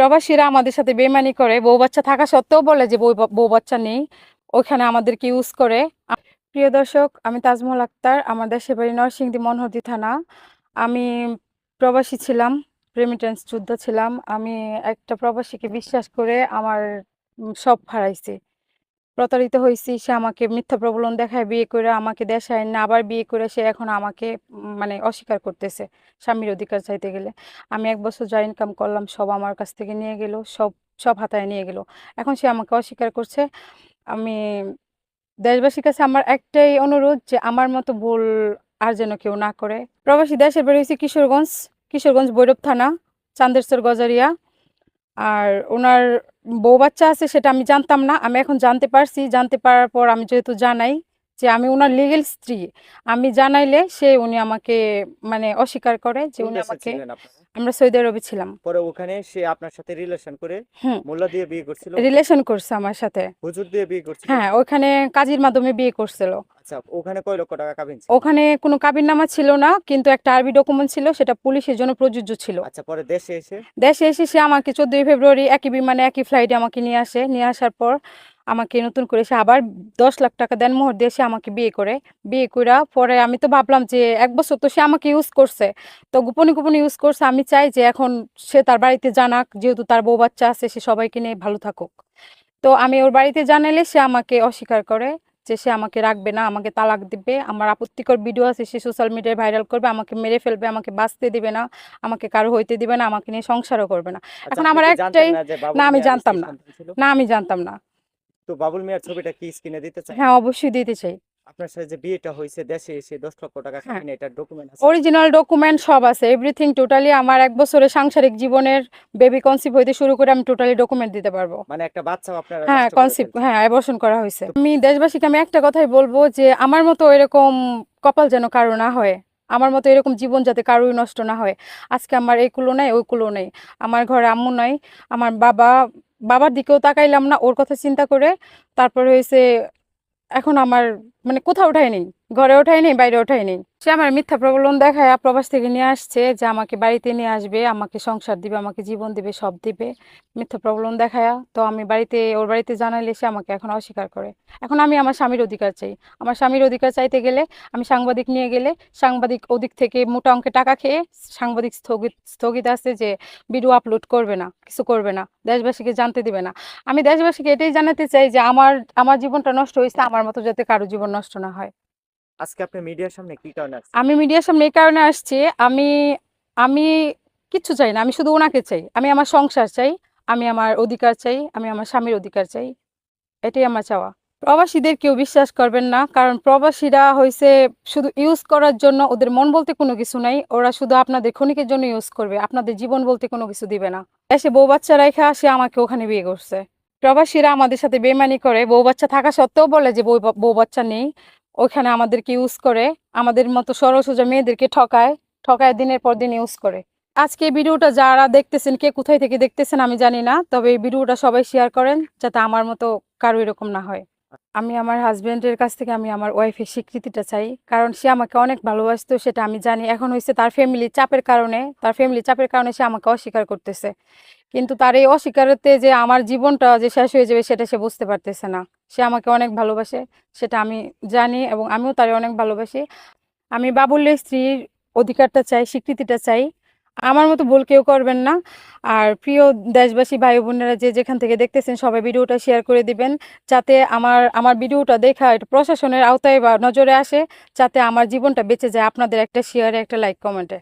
প্রবাসীরা আমাদের সাথে বেমানি করে। বউ বাচ্চা থাকা সত্ত্বেও বলে যে, বউ বাচ্চা নেই। ওখানে আমাদেরকে ইউজ করে। প্রিয় দর্শক, আমি তাজমহল আক্তার। আমাদের সেবারি বাড়ি নরসিংদী মনহদি থানা। আমি প্রবাসী ছিলাম রেমিটেন্স যুদ্ধ ছিলাম। আমি একটা প্রবাসীকে বিশ্বাস করে আমার সব হারাইছি। প্রতারিত হয়েছি, সে আমাকে মিথ্যা প্রবলন দেখায়, বিয়ে করে আমাকে দেশায় না, আবার বিয়ে করে সে এখন আমাকে মানে অস্বীকার করতেছে স্বামীর অধিকার চাইতে গেলে। আমি এক বছর যা ইনকাম করলাম সব আমার কাছ থেকে নিয়ে গেল, সব সব হাতায় নিয়ে গেল। এখন সে আমাকে অস্বীকার করছে। আমি দেশবাসীর কাছে আমার একটাই অনুরোধ যে আমার মতো ভুল আর যেন কেউ না করে। প্রবাসী দেশের বের হয়েছে কিশোরগঞ্জ কিশোরগঞ্জ ভৈরব থানা চান্দেশ্বর গজারিয়া। আর ওনার বউ বাচ্চা আছে সেটা আমি জানতাম না। আমি এখন জানতে পারছি, জানতে পারার পর আমি যেহেতু জানাই যে আমি ওনার লিগেল স্ত্রী। আমি জানাইলে সে উনি আমাকে মানে অস্বীকার করে যে উনি আমাকে আমরা সৌদি আরবে ছিলাম। পরে ওখানে সে আপনার সাথে রিলেশন করে মোল্লা দিয়ে বিয়ে করছিল? রিলেশন করছে আমার সাথে। হুজুর দিয়ে বিয়ে করছিল? হ্যাঁ ওখানে কাজীর মাধ্যমে বিয়ে করছিল। আচ্ছা ওখানে কয় লক্ষ টাকা কাবিন ছিল? ওখানে কোনো কাবিননামা ছিল না কিন্তু একটা আরবি ডকুমেন্ট ছিল সেটা পুলিশের জন্য প্রযোজ্য ছিল। আচ্ছা পরে দেশে এসে? দেশে এসে সে আমাকে চোদ্দই ফেব্রুয়ারি একই বিমানে একই ফ্লাইটে আমাকে নিয়ে আসে। নিয়ে আসার পর আমাকে নতুন করে সে আবার দশ লাখ টাকা দেন মোহর দিয়ে সে আমাকে বিয়ে করে। বিয়ে কইরা পরে আমি তো ভাবলাম যে এক বছর তো সে আমাকে ইউজ করছে। তো গোপনে গোপনে ইউজ করছে। আমি চাই যে এখন সে তার বাড়িতে জানাক যেহেতু তার বউ বাচ্চা আছে সে সবাইকে নিয়ে ভালো থাকুক। তো আমি ওর বাড়িতে জানালে সে আমাকে অস্বীকার করে যে সে আমাকে রাখবে না আমাকে তালাক দিবে। আমার আপত্তিকর ভিডিও আছে সে সোশ্যাল মিডিয়ায় ভাইরাল করবে আমাকে মেরে ফেলবে আমাকে বাঁচতে দিবে না আমাকে কারও হইতে দিবে না আমাকে নিয়ে সংসারও করবে না। আচ্ছা, এখন আমার একটাই- না, আমি জানতাম না। না আমি জানতাম না। তো বাবুল মিয়ার ছবিটা কি স্ক্রিনে দিতে চান হ্যাঁ অবশ্যই দিতে চাই। আপনার সাথে যে বিয়েটা হয়েছে দেশে এসে দশ লক্ষ টাকা। কাবিনে এটার ডকুমেন্ট আছে। অরিজিনাল ডকুমেন্ট সব আছে এভরিথিং টোটালি আমার এক বছরের সাংসারিক জীবনের বেবি কনসিভ হইতে শুরু করে আমি টোটালি ডকুমেন্ট দিতে পারব। মানে একটা বাচ্চাও আপনারা হ্যাঁ কনসিভ হ্যাঁ অ্যাবর্শন করা হয়েছে। আমি দেশবাসীকে আমি একটা কথাই বলব যে আমার মতো এরকম কপাল যেন কারও না হয় আমার মতো এরকম জীবন যাতে কারোই নষ্ট না হয় আজকে আমার এই কুলো নাই ওই কুলো নেই। আমার ঘরে আম্মু নাই আমার বাবা বাবার দিকেও তাকাইলাম না, ওর কথা চিন্তা করে তারপর হয়েছে, এখন আমার মানে কোথাও ওঠায় নেই। ঘরে ওঠাই নেই, বাইরে ওঠাই নেই। সে আমার মিথ্যা প্রবলন দেখায় প্রবাস থেকে নিয়ে আসছে যে আমাকে বাড়িতে নিয়ে আসবে, আমাকে সংসার দিবে, আমাকে জীবন দিবে, সব দিবে। মিথ্যা প্রবলন দেখায়, তো আমি বাড়িতে, ওর বাড়িতে জানাইলে সে আমাকে এখন অস্বীকার করে। এখন আমি আমার স্বামীর অধিকার চাই। আমার স্বামীর অধিকার চাইতে গেলে আমি সাংবাদিক নিয়ে গেলে সাংবাদিক ওদিক থেকে মোটা অঙ্কে টাকা খেয়ে সাংবাদিক স্থগিত স্থগিত আছে যে ভিডিও আপলোড করবে না, কিছু করবে না, দেশবাসীকে জানতে দিবে না। আমি দেশবাসীকে এটাই জানাতে চাই যে আমার আমার জীবনটা নষ্ট হয়েছে আমার মতো যাতে কারও জীবন নষ্ট না হয়। আজকে আপনি মিডিয়ার সামনে কি কারণে আসছেন? আমি মিডিয়ার সামনে এই কারণে আসছি, আমি আমি কিচ্ছু চাই না, আমি শুধু ওনাকে চাই। আমি আমার সংসার চাই, আমি আমার অধিকার চাই, আমি আমার স্বামীর অধিকার চাই। এটাই আমার চাওয়া। প্রবাসীদের কেউ বিশ্বাস করবেন না, কারণ প্রবাসীরা হয়েছে শুধু ইউজ করার জন্য ওদের মন বলতে কোনো কিছু নাই, ওরা শুধু আপনাদের ক্ষণিকের জন্য ইউজ করবে, আপনাদের জীবন বলতে কোনো কিছু দিবে না। এসে বউ বাচ্চা রেখে সে আমাকে ওখানে বিয়ে করছে। প্রবাসীরা আমাদের সাথে বেমানি করে, বউ বাচ্চা থাকা সত্ত্বেও বলে যে বউ বউ বাচ্চা নেই। ওখানে আমাদেরকে ইউজ করে, আমাদের মতো সরল মেয়েদেরকে ঠকায় ঠকায় দিনের পর দিন ইউজ করে। আজকে এই ভিডিওটা যারা দেখতেছেন, কে কোথায় থেকে দেখতেছেন আমি জানি না, তবে এই ভিডিওটা সবাই শেয়ার করেন, যাতে আমার মতো কারও এরকম না হয়। আমি আমার হাজবেন্ডের কাছ থেকে আমি আমার ওয়াইফের স্বীকৃতিটা চাই। কারণ সে আমাকে অনেক ভালোবাসতো, সেটা আমি জানি। এখন হয়েছে তার ফ্যামিলি চাপের কারণে, তার ফ্যামিলি চাপের কারণে সে আমাকে অস্বীকার করতেছে। কিন্তু তার এই অস্বীকারতে যে আমার জীবনটা যে শেষ হয়ে যাবে, সেটা সে বুঝতে পারতেছে না। সে আমাকে অনেক ভালোবাসে, সেটা আমি জানি এবং আমিও তারে অনেক ভালোবাসি। আমি বাবুল্যের স্ত্রীর অধিকারটা চাই, স্বীকৃতিটা চাই। আমার মতো ভুল কেউ করবেন না। আর প্রিয় দেশবাসী, ভাই বোনেরা যে যেখান থেকে দেখতেছেন, সবাই ভিডিওটা শেয়ার করে দিবেন, যাতে আমার আমার ভিডিওটা দেখা এটা প্রশাসনের আওতায় বা নজরে আসে, যাতে আমার জীবনটা বেঁচে যায় আপনাদের একটা শেয়ারে একটা লাইক কমেন্টে